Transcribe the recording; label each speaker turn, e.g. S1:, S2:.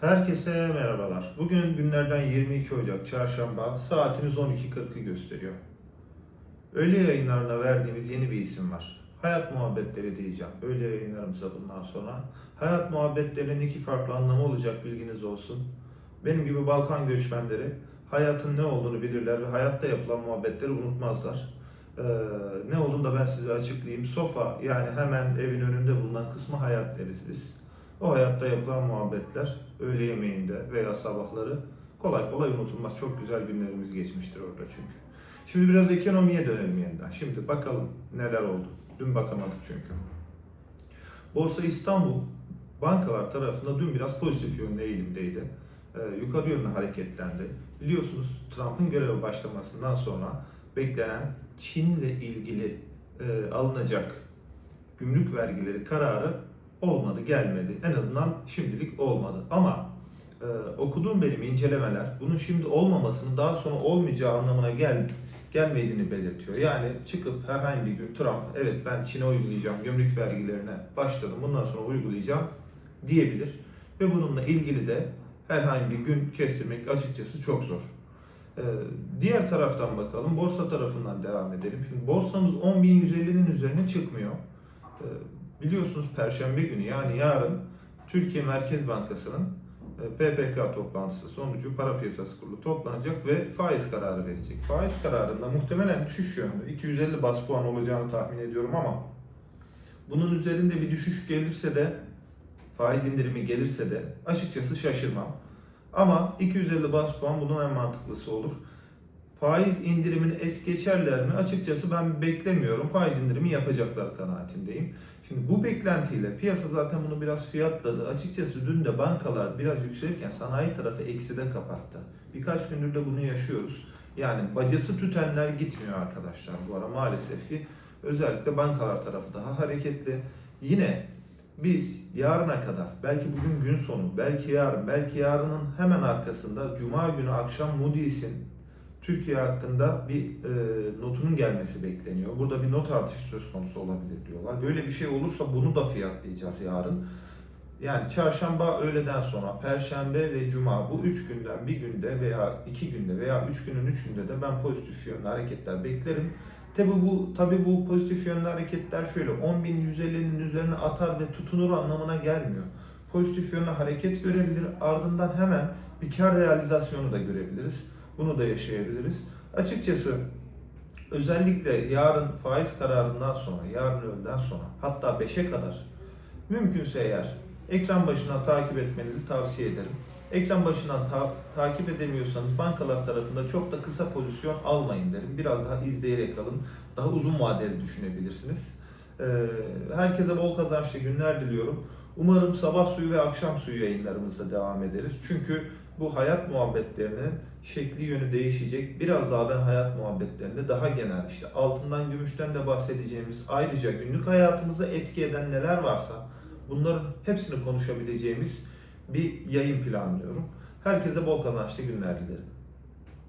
S1: Herkese merhabalar. Bugün günlerden 22 Ocak Çarşamba saatimiz 12.40'ı gösteriyor. Öğle yayınlarına verdiğimiz yeni bir isim var. Hayat muhabbetleri diyeceğim. Öğle yayınlarımıza bundan sonra. Hayat muhabbetlerinin iki farklı anlamı olacak bilginiz olsun. Benim gibi Balkan göçmenleri hayatın ne olduğunu bilirler ve hayatta yapılan muhabbetleri unutmazlar. Ee, ne olduğunu da ben size açıklayayım. Sofa yani hemen evin önünde bulunan kısmı hayat deriz biz. O hayatta yapılan muhabbetler öğle yemeğinde veya sabahları kolay kolay unutulmaz. Çok güzel günlerimiz geçmiştir orada çünkü. Şimdi biraz ekonomiye dönelim yeniden. Şimdi bakalım neler oldu. Dün bakamadık çünkü. Borsa İstanbul bankalar tarafında dün biraz pozitif yönde eğilimdeydi. Ee, yukarı yönlü hareketlendi. Biliyorsunuz Trump'ın göreve başlamasından sonra beklenen Çin'le ilgili e, alınacak gümrük vergileri kararı olmadı, gelmedi. En azından şimdilik olmadı. Ama e, okuduğum benim incelemeler bunun şimdi olmamasının daha sonra olmayacağı anlamına gel gelmediğini belirtiyor. Yani çıkıp herhangi bir gün Trump evet ben Çin'e uygulayacağım gümrük vergilerine başladım bundan sonra uygulayacağım diyebilir. Ve bununla ilgili de herhangi bir gün kestirmek açıkçası çok zor. Ee, diğer taraftan bakalım. Borsa tarafından devam edelim. Şimdi borsamız 10.150'nin üzerine çıkmıyor. Ee, biliyorsunuz Perşembe günü yani yarın Türkiye Merkez Bankası'nın e, PPK toplantısı sonucu para piyasası kurulu toplanacak ve faiz kararı verecek. Faiz kararında muhtemelen düşüş yönlü 250 bas puan olacağını tahmin ediyorum ama bunun üzerinde bir düşüş gelirse de faiz indirimi gelirse de açıkçası şaşırmam. Ama 250 bas puan bunun en mantıklısı olur. Faiz indirimini es geçerler mi? Açıkçası ben beklemiyorum. Faiz indirimi yapacaklar kanaatindeyim. Şimdi bu beklentiyle piyasa zaten bunu biraz fiyatladı. Açıkçası dün de bankalar biraz yükselirken sanayi tarafı ekside kapattı. Birkaç gündür de bunu yaşıyoruz. Yani bacası tütenler gitmiyor arkadaşlar bu ara maalesef ki. Özellikle bankalar tarafı daha hareketli. Yine biz yarına kadar, belki bugün gün sonu, belki yarın, belki yarının hemen arkasında Cuma günü akşam Moody's'in Türkiye hakkında bir e, notunun gelmesi bekleniyor. Burada bir not artışı söz konusu olabilir diyorlar. Böyle bir şey olursa bunu da fiyatlayacağız yarın. Yani çarşamba öğleden sonra, perşembe ve cuma bu üç günden bir günde veya iki günde veya üç günün üçünde de ben pozitif yönlü hareketler beklerim. Tabi bu tabi bu pozitif yönlü hareketler şöyle 10.150'nin üzerine atar ve tutunur anlamına gelmiyor. Pozitif yönlü hareket görebilir ardından hemen bir kar realizasyonu da görebiliriz. Bunu da yaşayabiliriz. Açıkçası özellikle yarın faiz kararından sonra, yarın öğleden sonra hatta 5'e kadar mümkünse eğer ekran başından takip etmenizi tavsiye ederim. Ekran başından ta- takip edemiyorsanız bankalar tarafında çok da kısa pozisyon almayın derim. Biraz daha izleyerek alın. Daha uzun vadeli düşünebilirsiniz. Ee, herkese bol kazançlı günler diliyorum. Umarım sabah suyu ve akşam suyu yayınlarımızda devam ederiz. Çünkü bu hayat muhabbetlerinin şekli yönü değişecek. Biraz daha ben hayat muhabbetlerini daha genel işte altından gümüşten de bahsedeceğimiz ayrıca günlük hayatımıza etki eden neler varsa bunların hepsini konuşabileceğimiz bir yayın planlıyorum. Herkese bol kazançlı günler dilerim.